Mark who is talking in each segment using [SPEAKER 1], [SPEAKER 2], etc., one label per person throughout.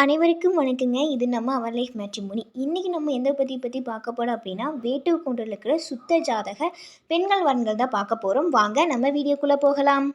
[SPEAKER 1] அனைவருக்கும் வணக்கங்க. இது நம்ம அவர் லைஃப் மேட்ரிமோனி இன்றைக்கி நம்ம எந்த பற்றி பற்றி பார்க்க போகிறோம் அப்படின்னா வேட்டு கொண்டில் இருக்கிற சுத்த ஜாதக பெண்கள் வரன்கள் தான் பார்க்க போகிறோம் வாங்க நம்ம வீடியோக்குள்ளே போகலாம்.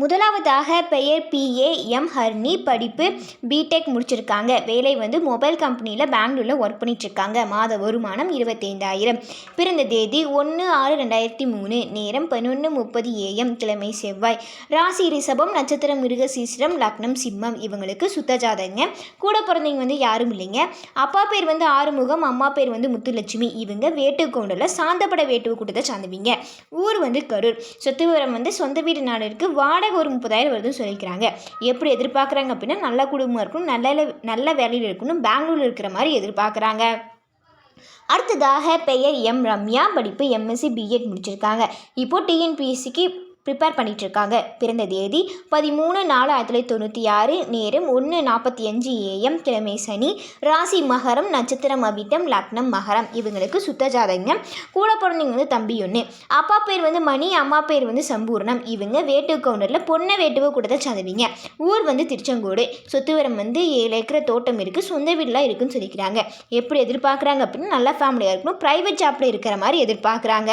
[SPEAKER 1] முதலாவதாக பெயர் பிஏ எம் ஹர்னி படிப்பு பிடெக் முடிச்சிருக்காங்க. வேலை வந்து மொபைல் கம்பெனியில் பெங்களூரில் ஒர்க் பண்ணிகிட்ருக்காங்க மாத வருமானம் இருபத்தைந்தாயிரம். பிறந்த தேதி ஒன்று ஆறு ரெண்டாயிரத்தி மூணு. நேரம் பதினொன்று முப்பது ஏஎம் கிழமை செவ்வாய். ராசி ரிஷபம் நட்சத்திரம் மிருக சீசிரம் லக்னம் சிம்மம். இவங்களுக்கு சுத்த ஜாதகங்க கூட பிறந்தவங்க வந்து யாரும் இல்லைங்க. அப்பா பேர் வந்து ஆறுமுகம் அம்மா பேர் வந்து முத்துலட்சுமி. இவங்க வேட்டுக்கோண்டில் சாந்தப்பட வேட்டுவ கூட்டத்தை சார்ந்தவங்க. ஊர் வந்து கரூர். சொத்து விவரம் வந்து சொந்த வீடு நாடு இருக்குது வாடகை ஒரு முப்பதாயிரம் வருதுன்னு சொல்லிக்கிறாங்க. எப்படி எதிர்பார்க்குறாங்க அப்படின்னா நல்ல குடும்பம் இருக்கணும் நல்ல நல்ல வேலையில் இருக்கணும் பெங்களூரில் இருக்கிற மாதிரி எதிர்பார்க்குறாங்க. அடுத்ததாக பெயர் எம் ரம்யா படிப்பு எம்எஸ்சி பிஎட் முடிச்சிருக்காங்க. இப்போ டிஎன்பிஎஸ்சிக்கு ப்ரிப்பேர் பண்ணிகிட்ருக்காங்க பிறந்த தேதி பதிமூணு நாலு ஆயிரத்தி தொள்ளாயிரத்தி தொண்ணூற்றி ஆறு நேரம் ஒன்று நாற்பத்தி அஞ்சு ஏஎம் கிழமை சனி ராசி மகரம் நட்சத்திரம் அவிட்டம் லக்னம் மகரம். இவங்களுக்கு சுத்த ஜாதகங்க கூட பிறந்தவங்க வந்து தம்பி ஒன்று அப்பா பேர் வந்து மணி அம்மா பேர் வந்து சம்பூர்ணம். இவங்க வேட்டு கவுண்டரில் பொண்ணை வேட்டுவ தான் சாதவிங்க. ஊர் வந்து திருச்செங்கோடு. சொத்துவரம் வந்து ஏழு ஏக்கரை தோட்டம் இருக்குது சொந்த வீடெலாம் இருக்குதுன்னு சொல்லிக்கிறாங்க. எப்படி எதிர்பார்க்குறாங்க அப்படின்னா நல்ல ஃபேமிலியாக இருக்கணும். ப்ரைவேட் ஜாப்பில் இருக்கிற மாதிரி எதிர்பார்க்குறாங்க.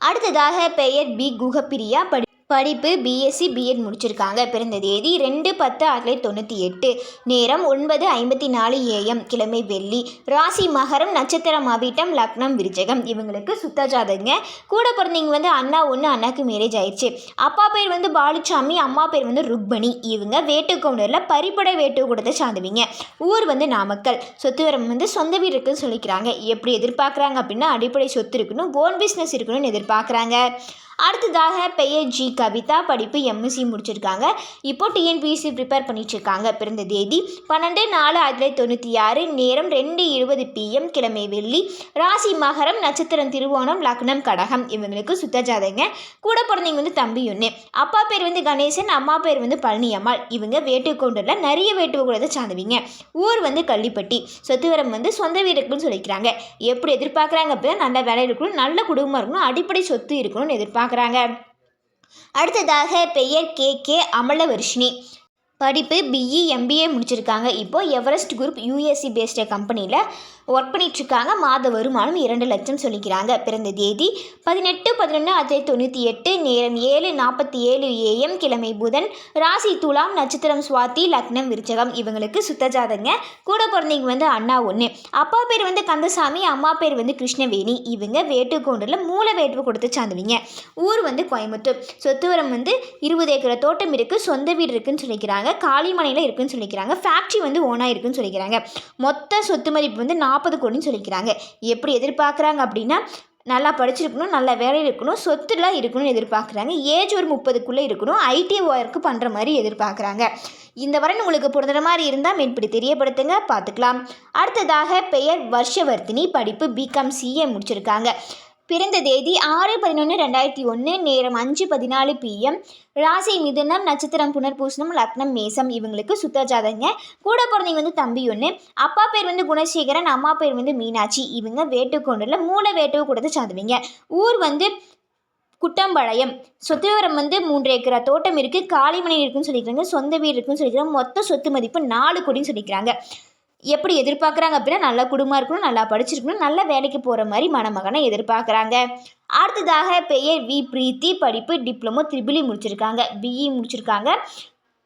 [SPEAKER 1] அடுத்ததாக பெயர் பி குகப்பிரியா படி படிப்பு பிஎஸ்சி பிஎட் முடிச்சிருக்காங்க. பிறந்த தேதி ரெண்டு பத்து ஆயிரத்தி தொள்ளாயிரத்தி தொண்ணூற்றி எட்டு. நேரம் ஒன்பது ஐம்பத்தி நாலு ஏஎம் கிழமை வெள்ளி. ராசி மகரம் நட்சத்திரம் அவிட்டம் லக்னம் விருச்சகம். இவங்களுக்கு சுத்தஜாதகங்க கூட பிறந்தவங்க வந்து அண்ணா ஒன்று அண்ணாக்கு மேரேஜ் ஆயிடுச்சு. அப்பா பேர் வந்து பாலுச்சாமி அம்மா பேர் வந்து ருக்மணி. இவங்க வேட்டுக்கவுண்டரில் பரிப்படை வேட்டு கூடத்தை சார்ந்தவங்க. ஊர் வந்து நாமக்கல். சொத்து வரம் வந்து சொந்த வீடு இருக்குன்னு சொல்லிக்கிறாங்க. எப்படி எதிர்பார்க்குறாங்க அப்படின்னா அடிப்படை சொத்து இருக்கணும் ஓன் பிஸ்னஸ் இருக்கணும்னு எதிர்பார்க்குறாங்க. அடுத்ததாக பெயர் ஜி கவிதா படிப்பு எம்எஸ்சி முடிச்சிருக்காங்க. இப்போ டிஎன்பிஎஸ்சி ப்ரிப்பேர் பண்ணிட்டுருக்காங்க. பிறந்த தேதி பன்னெண்டு நாலு ஆயிரத்தி தொள்ளாயிரத்தி தொண்ணூற்றி ஆறு நேரம் ரெண்டு இருபது பிஎம் கிழமை வெள்ளி ராசி மகரம் நட்சத்திரம் திருவோணம் லக்னம் கடகம். இவங்களுக்கு சுத்த ஜாதகங்க கூட பிறந்தவங்க வந்து தம்பி ஒன்று அப்பா பேர் வந்து கணேசன் அம்மா பேர் வந்து பழனியம்மாள். இவங்க வேட்டுக்கொண்டில் நிறைய வேட்டுவ கூட சார்ந்தவங்க. ஊர் வந்து கள்ளிப்பட்டி. சொத்துவரம் வந்து சொந்த வீடு இருக்குன்னு சொல்லிக்கிறாங்க. எப்படி எதிர்பார்க்குறாங்க அப்படின்னா நல்ல வேலை இருக்கணும் நல்ல குடும்பம் இருக்கணும் அடிப்படை சொத்து இருக்கணும்னு பார்க்குறாங்க. அடுத்ததாக பெயர் கே. கே. அமலவர்ஷினி. படிப்பு பிஇ எம்பிஏ முடிச்சிருக்காங்க. இப்போது எவரெஸ்ட் குரூப் யூஎஸ்சி பேஸ்ட கம்பெனியில் ஒர்க் பண்ணிகிட்ருக்காங்க மாத வருமானம் இரண்டு லட்சம் சொல்லிக்கிறாங்க. பிறந்த தேதி பதினெட்டு பதினொன்று ஆயிரத்தி தொண்ணூற்றி எட்டு நேரம் ஏழு நாற்பத்தி ஏழு ஏஎம் கிழமை புதன் ராசி துலாம் நட்சத்திரம் சுவாதி லக்னம் விருச்சகம். இவங்களுக்கு சுத்தஜாதங்க கூட பிறந்தவங்க வந்து அண்ணா ஒன்று அப்பா பேர் வந்து கந்தசாமி அம்மா பேர் வந்து கிருஷ்ணவேணி. இவங்க வேட்டுக்கோண்டில் மூல வேட்டுவை கொடுத்து சார்ந்தவங்க ஊர் வந்து கோயம்புத்தூர். சொத்துவரம் வந்து இருபது ஏக்கர் தோட்டம் இருக்குது சொந்த வீடு இருக்குதுன்னு சொல்லிக்கிறாங்க. காளிமனையில் இருக்குதுன்னு சொல்லிக்கிறாங்க. ஃபேக்ட்ரி வந்து ஓனாக இருக்குதுன்னு சொல்லிக்கிறாங்க. மொத்த சொத்து மதிப்பு வந்து நாற்பது கோடின்னு சொல்லிக்கிறாங்க. எப்படி எதிர்பார்க்குறாங்க அப்படின்னா நல்லா படிச்சிருக்கணும் நல்ல வேலையில் இருக்கணும் சொத்துலாம் இருக்கணும்னு எதிர்பார்க்குறாங்க. ஏஜ் ஒரு முப்பதுக்குள்ளே இருக்கணும் ஐடி ஒர்க்கு பண்ணுற மாதிரி எதிர்பார்க்குறாங்க. இந்த வரன் உங்களுக்கு பொருந்துற மாதிரி இருந்தால் மேற்படி தெரியப்படுத்துங்க பார்த்துக்கலாம். அடுத்ததாக பெயர் வருஷவர்த்தினி படிப்பு பிகாம் சிஏ முடிச்சிருக்காங்க. பிறந்த தேதி ஆறு பதினொன்று ரெண்டாயிரத்தி ஒன்று நேரம் அஞ்சு பதினாலு பிஎம் ராசி மிதுனம் நட்சத்திரம் புனர்பூசணம் லக்னம் மேசம் இவங்களுக்கு சுத்த ஜாதகங்க. கூட பிறந்தவங்க வந்து தம்பி ஒன்று அப்பா பேர் வந்து குணசேகரன் அம்மா பேர் வந்து மீனாட்சி. இவங்க வேட்டுக்கொண்டில் மூல வேட்டுவை கொடுத்து சார்ந்தவங்க ஊர் வந்து குட்டம்பாளையம். சொத்துவரம் வந்து மூன்று ஏக்கரா. தோட்டம் இருக்குது காளிமனை இருக்குன்னு சொல்லிக்கிறாங்க சொந்த வீடு இருக்குன்னு சொல்லிக்கிறாங்க மொத்த சொத்து மதிப்பு நாலு கோடின்னு சொல்லிக்கிறாங்க. எப்படி எதிர்பார்க்குறாங்க அப்படின்னா நல்ல குடும்பம் இருக்கணும் நல்லா படிச்சிருக்கணும் நல்ல வேலைக்கு போகிற மாதிரி மணமகனை எதிர்பார்க்குறாங்க. அடுத்ததாக பெயர் வி. பிரீத்தி படிப்பு டிப்ளமோ திரிபிளி முடிச்சிருக்காங்க. BE e. முடிச்சிருக்காங்க.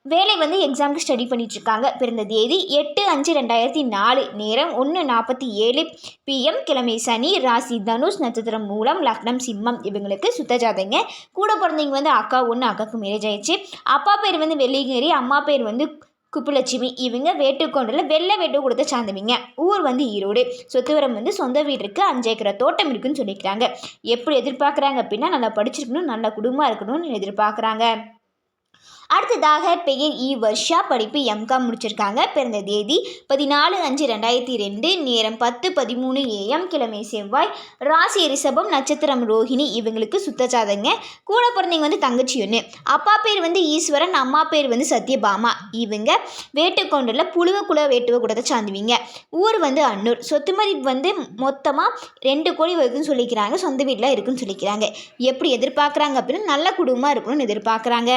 [SPEAKER 1] வேலை வந்து எக்ஸாமுக்கு ஸ்டடி பண்ணிகிட்ருக்காங்க பிறந்த தேதி எட்டு அஞ்சு ரெண்டாயிரத்தி நாலு. நேரம் ஒன்று நாற்பத்தி ஏழு பிஎம் கிழமை சனி ராசி தனுஷ் நட்சத்திரம் மூலம் லக்னம் சிம்மம் இவங்களுக்கு சுத்த ஜாதங்க கூட பிறந்தவங்க வந்து அக்கா ஒன்று அக்காவுக்கு மேரேஜ் ஆயிடுச்சு. அப்பா பேர் வந்து வெள்ளிகிரி அம்மா பேர் வந்து குப்புலட்சுமி இவங்க வேட்டுக்கொண்டில் வெள்ளை வேட்டு கொடுத்த சார்ந்தவங்க ஊர் வந்து ஈரோடு. சொத்துவரம் வந்து சொந்த வீடு இருக்குது அஞ்சு ஏக்கரை தோட்டம் இருக்குன்னு சொல்லிக்கிறாங்க. எப்படி எதிர்பார்க்குறாங்க அப்படின்னா நல்லா படிச்சிருக்கணும் நல்ல குடும்பமாக இருக்கணும்னு எதிர்பார்க்குறாங்க. அடுத்ததாக பெயர் இ. வர்ஷா. படிப்பு எம்காம் முடிச்சிருக்காங்க. பிறந்த தேதி பதினாலு அஞ்சு ரெண்டாயிரத்தி ரெண்டு. நேரம் பத்து பதிமூணு ஏஎம் கிழமை செவ்வாய். ராசி ரிஷபம் நட்சத்திரம் ரோஹிணி. இவங்களுக்கு சுத்த கூட பிறந்தவங்க வந்து தங்கச்சி ஒன்று அப்பா பேர் வந்து ஈஸ்வரன். அம்மா பேர் வந்து சத்யபாமா. இவங்க வேட்டுக்கொண்டில் புழுவக்குல வேட்டுவ கூடத்தை சார்ந்துவீங்க. ஊர் வந்து அன்னூர். சொத்து மதிப்பு வந்து மொத்தமாக ரெண்டு கோடி வருதுன்னு சொல்லிக்கிறாங்க. சொந்த வீட்டில் இருக்குன்னு சொல்லிக்கிறாங்க. எப்படி எதிர்பார்க்குறாங்க அப்படின்னா நல்ல குடும்பமாக இருக்கணும்னு எதிர்பார்க்குறாங்க.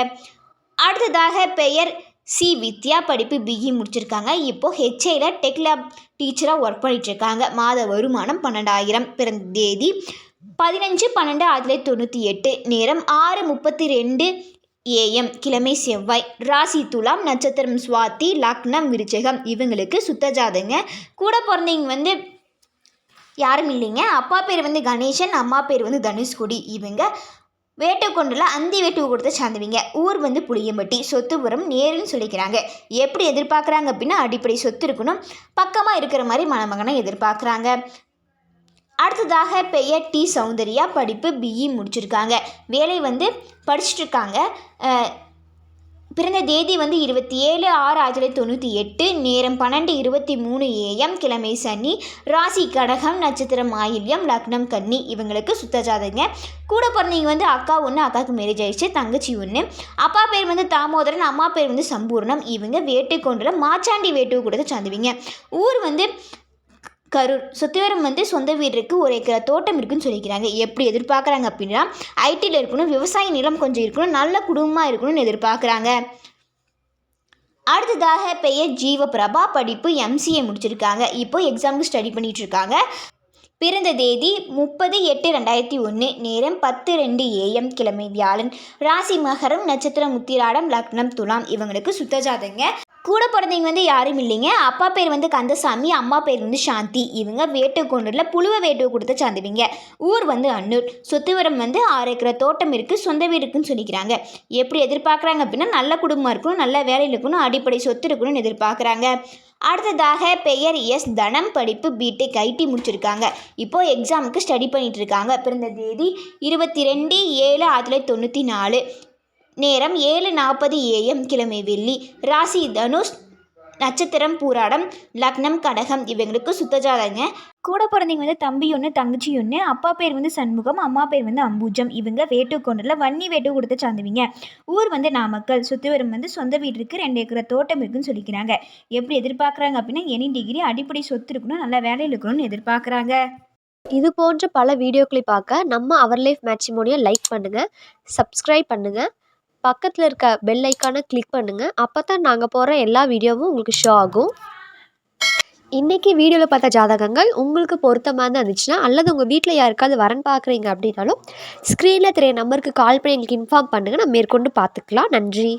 [SPEAKER 1] அடுத்ததாக பெயர் சி. வித்யா. படிப்பு பிஇ e. முடிச்சிருக்காங்க. இப்போது ஹெச்ஐயில் டெக் லேப் டீச்சராக ஒர்க் பண்ணிகிட்ருக்காங்க மாத வருமானம் பன்னெண்டாயிரம் பிறந்த தேதி. பதினஞ்சு பன்னெண்டு ஆயிரத்தி தொள்ளாயிரத்தி தொண்ணூற்றி எட்டு நேரம் ஆறு முப்பத்தி ரெண்டு ஏஎம் கிழமை செவ்வாய். ராசி துலாம் நட்சத்திரம் சுவாதி லக்னம் விருச்சகம். இவங்களுக்கு சுத்த ஜாதங்க. கூட பிறந்தவங்க வந்து யாரும் இல்லைங்க. அப்பா பேர் வந்து கணேசன் அம்மா பேர் வந்து தனுஷ்குடி. இவங்க வேட்டுக்கொண்டுல அந்தி வேட்டுவு கொடுத்த சார்ந்தவங்க ஊர் வந்து புளியம்பட்டி. சொத்துபுரம் நேருன்னு சொல்லிக்கிறாங்க. எப்படி எதிர்பார்க்குறாங்க அப்படின்னா அடிப்படை சொத்து இருக்கணும். பக்கமாக இருக்கிற மாதிரி மணமகனை எதிர்பார்க்குறாங்க. அடுத்ததாக பெயர் டி. சௌந்தர்யா. படிப்பு பிஇ e. முடிச்சிருக்காங்க. வேலை வந்து படிச்சுட்டு இருக்காங்க. பிறந்த தேதி வந்து இருபத்தி ஏழு ஆறு ஆயிரத்தி தொள்ளாயிரத்தி தொண்ணூற்றி எட்டு நேரம் பன்னெண்டு இருபத்தி மூணு ஏஎம் கிழமை சனி ராசி கடகம் நட்சத்திரம் ஆயில்யம் லக்னம் கன்னி இவங்களுக்கு சுத்த ஜாதகங்க. கூட பிறந்தவங்க வந்து அக்கா ஒன்று அக்காவுக்கு மேரேஜ் ஆயிடுச்சு தங்கச்சி ஒன்று அப்பா பேர் வந்து தாமோதரன் அம்மா பேர் வந்து சம்பூர்ணம். இவங்க வேட்டுக்கொண்டுல மாச்சாண்டி வேட்டு கூட சார்ந்தவங்க ஊர் வந்து கரூர். சுத்திவரம் வந்து சொந்த வீடு இருக்குது ஒரு ஏக்கரா தோட்டம் இருக்குன்னு சொல்லிக்கிறாங்க. எப்படி எதிர்பார்க்குறாங்க அப்படின்னா ஐடியில் இருக்கணும் விவசாய நிலம் கொஞ்சம் இருக்கணும் நல்ல குடும்பமாக இருக்கணும்னு எதிர்பார்க்குறாங்க. அடுத்ததாக பெயர் ஜீவ பிரபா படிப்பு எம்சிஏ முடிச்சிருக்காங்க. இப்போ எக்ஸாமுக்கு ஸ்டடி பண்ணிகிட்டு இருக்காங்க. பிறந்த தேதி முப்பது எட்டு ரெண்டாயிரத்தி ஒன்று நேரம் பத்து ரெண்டு ஏஎம் கிழமை வியாழன். ராசி மகரம் நட்சத்திரம் முத்திராடம் லக்னம் துலாம் இவங்களுக்கு சுத்தஜாதங்க. கூட பிறந்தவங்க வந்து யாரும் இல்லைங்க. அப்பா பேர் வந்து கந்தசாமி அம்மா பேர் வந்து சாந்தி. இவங்க வேட்டுக்கொண்டூரில் புழுவ வேட்டுவை கொடுத்து சார்ந்துவிங்க ஊர் வந்து அன்னூர். சொத்துவரம் வந்து ஆறு ஏக்கரை தோட்டம் இருக்குது சொந்த வீடு இருக்குன்னு சொல்லிக்கிறாங்க. எப்படி எதிர்பார்க்குறாங்க அப்படின்னா நல்ல குடும்பம் இருக்கணும் நல்ல வேலையில் இருக்கணும் அடிப்படை சொத்து இருக்கணும்னு எதிர்பார்க்குறாங்க. அடுத்ததாக பெயர் எஸ் தனம் படிப்பு பிடெக் ஐடி முடிச்சிருக்காங்க. இப்போது எக்ஸாமுக்கு ஸ்டடி பண்ணிகிட்டு இருக்காங்க பிறந்த தேதி இருபத்தி ரெண்டு ஏழு ஆயிரத்தி தொள்ளாயிரத்தி தொண்ணூற்றி நாலு. நேரம் ஏழு நாற்பது ஏஎம் கிழமை வெள்ளி. ராசி தனுஷ் நட்சத்திரம் பூராடம் லக்னம் கடகம் இவங்களுக்கு சுத்தஜாதங்க கூட பிறந்தவங்க வந்து தம்பி ஒன்று தங்கச்சி ஒன்று அப்பா பேர் வந்து சண்முகம் அம்மா பேர் வந்து அம்பூஜம். இவங்க வேட்டுக்கொண்டில் வன்னி வேட்டு கொடுத்து சார்ந்தவங்க ஊர் வந்து நாமக்கல் சுத்திவரம் வந்து சொந்த வீடு இருக்குது ரெண்டு ஏக்கரை தோட்டம் இருக்குன்னு சொல்லிக்கிறாங்க. எப்படி எதிர்பார்க்குறாங்க அப்படின்னா எனி டிகிரி அடிப்படை சொத்து இருக்கணும் நல்ல வேலையில் இருக்கணும்னு எதிர்பார்க்குறாங்க.
[SPEAKER 2] இது போன்ற பல வீடியோக்களை பார்க்க நம்ம அவர் லைஃப் மேட்சிமோனியை லைக் பண்ணுங்கள் சப்ஸ்கிரைப் பண்ணுங்கள் பக்கத்தில் இருக்க பெல் ஐக்கானை கிளிக் பண்ணுங்கள் அப்போ தான் நாங்கள் போடுற எல்லா வீடியோவும் உங்களுக்கு ஷோ ஆகும். இன்றைக்கி வீடியோவில் பார்த்த ஜாதகங்கள் உங்களுக்கு பொருத்தமாக இருந்துச்சுன்னா அல்லது உங்கள் வீட்டில் யாருக்காவது வரன் பார்க்குறீங்க அப்படின்னாலும் ஸ்க்ரீனில் தெரிய நம்பருக்கு கால் பண்ணி எங்களுக்கு இன்ஃபார்ம் பண்ணுங்கள் நம்ம மேற்கொண்டு பார்த்துக்கலாம். நன்றி.